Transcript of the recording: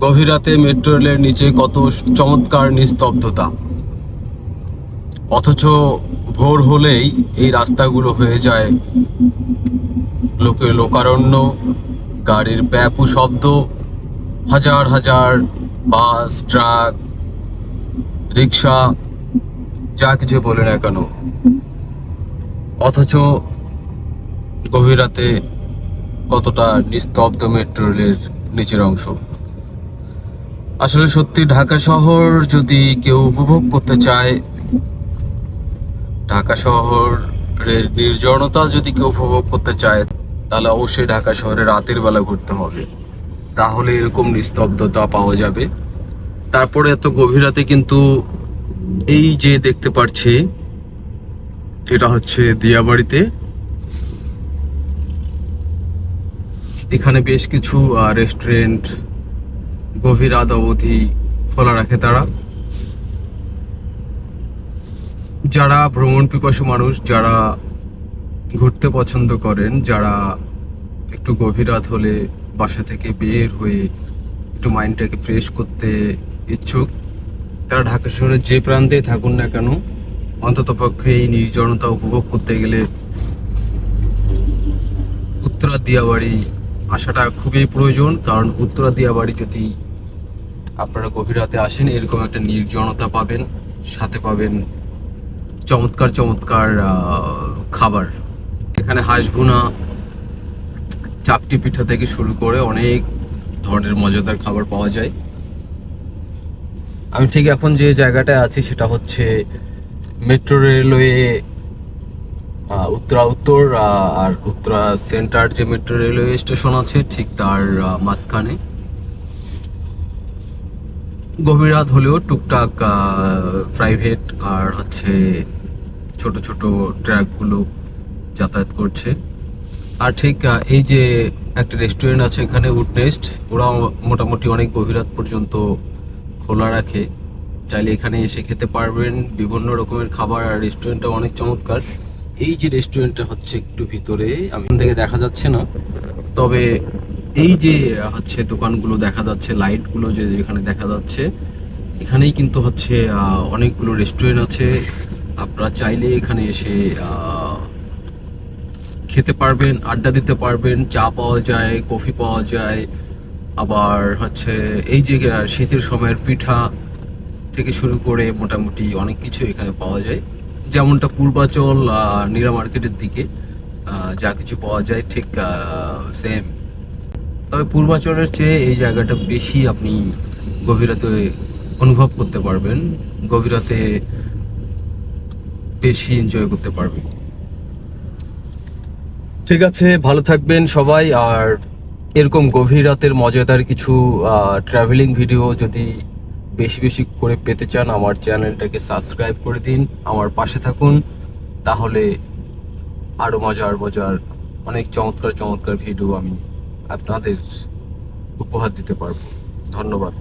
গভীর রাতে মেট্রো রেলের নিচে কত চমৎকার নিস্তব্ধতা। অথচ ভোর হলেই এই রাস্তাগুলো হয়ে যায়। লোকে লোকারণ্য, গাড়ির প্যাপু শব্দ, হাজার হাজার বাস, ট্রাক রিক্সা যা কিছু বলে না কেন। অথচ গভীর রাতে কতটা নিস্তব্ধ মেট্রো রেলের নিচের অংশ। আসলে সত্যি ঢাকা শহর যদি কেউ উপভোগ করতে চায়, ঢাকা শহরের নির্জনতা যদি কেউ উপভোগ করতে চায়, তাহলে অবশ্যই ঢাকা শহরে রাতের বেলা ঘুরতে হবে। তাহলে এরকম নিস্তব্ধতা পাওয়া যাবে। তারপরে এত গভীর রাতে কিন্তু এই যে দেখতে পাচ্ছি এটা হচ্ছে দিয়াবাড়িতে। এখানে বেশ কিছু রেস্টুরেন্ট গভীর রাত অবধি খোলা রাখে তারা। যারা ভ্রমণ পিপাসু মানুষ, যারা ঘুরতে পছন্দ করেন, যারা একটু গভীর রাত হলে বাসা থেকে বের হয়ে একটু মাইন্ডটাকে ফ্রেশ করতে ইচ্ছুক, তারা ঢাকা শহরের যে প্রান্তেই থাকুন না কেন, অন্তত পক্ষে এই নির্জনতা উপভোগ করতে গেলে উত্তরা দিয়াবাড়ি আসাটা খুবই প্রয়োজন, কারণ উত্তরা দিয়াবাড়ি যদি আপনারা গভীর রাতে আসেন, এরকম একটা নির্জনতা পাবেন, সাথে পাবেন চমৎকার চমৎকার খাবার। এখানে হাঁস ভুনা চাপটি পিঠা থেকে শুরু করে অনেক ধরনের মজাদার খাবার পাওয়া যায়। আমি ঠিক এখন যে জায়গাটায় আছি সেটা হচ্ছে মেট্রো রেলওয়ে উত্তরা উত্তর আর উত্তরা সেন্টার যে মেট্রো রেলওয়ে স্টেশন আছে, ঠিক তার মাঝখানে। গভীর রাত হলেও টুকটাক প্রাইভেট আর হচ্ছে ছোট ছোট ট্র্যাকগুলো যাতায়াত করছে। আর ঠিক এই যে একটা রেস্টুরেন্ট আছে এখানে উডনেস্ট ওরা মোটামুটি অনেক গভীর রাত পর্যন্ত খোলা রাখে। চাইলে এখানে এসে খেতে পারবেন বিভিন্ন রকমের খাবার, আর রেস্টুরেন্টটা অনেক চমৎকার। এই যে রেস্টুরেন্টটা হচ্ছে একটু ভিতরে, আমি থেকে দেখা যাচ্ছে না। তবে এই যে, হচ্ছে দোকানগুলো দেখা যাচ্ছে, লাইটগুলো যে এখানে দেখা যাচ্ছে, এখানেই কিন্তু হচ্ছে অনেকগুলো রেস্টুরেন্ট আছে। আপনারা চাইলে এখানে এসে খেতে পারবেন, আড্ডা দিতে পারবেন, চা পাওয়া যায়, কফি পাওয়া যায়। আবার হচ্ছে, এই যে শীতের সময়ের পিঠা থেকে শুরু করে মোটামুটি অনেক কিছু এখানে পাওয়া যায়। যেমনটা পূর্বাচল নীরা মার্কেটের দিকে যা কিছু পাওয়া যায়, ঠিক সেম তবে পূর্বাচলের চেয়ে এই জায়গাটা বেশি আপনি গভীরাতে অনুভব করতে পারবেন, গভীরাতে বেশি এনজয় করতে পারবেন। ঠিক আছে, ভালো থাকবেন সবাই, আর এরকম গভীর রাতের মজাদার কিছু ট্রাভেলিং ভিডিও যদি বেশি বেশি করে পেতে চান, আমার চ্যানেলটাকে সাবস্ক্রাইব করে দিন, আমার পাশে থাকুন, তাহলে আরও মজার মজার, অনেক চমৎকার চমৎকার ভিডিও আমি আপনাদের উপহার দিতে পারব। ধন্যবাদ।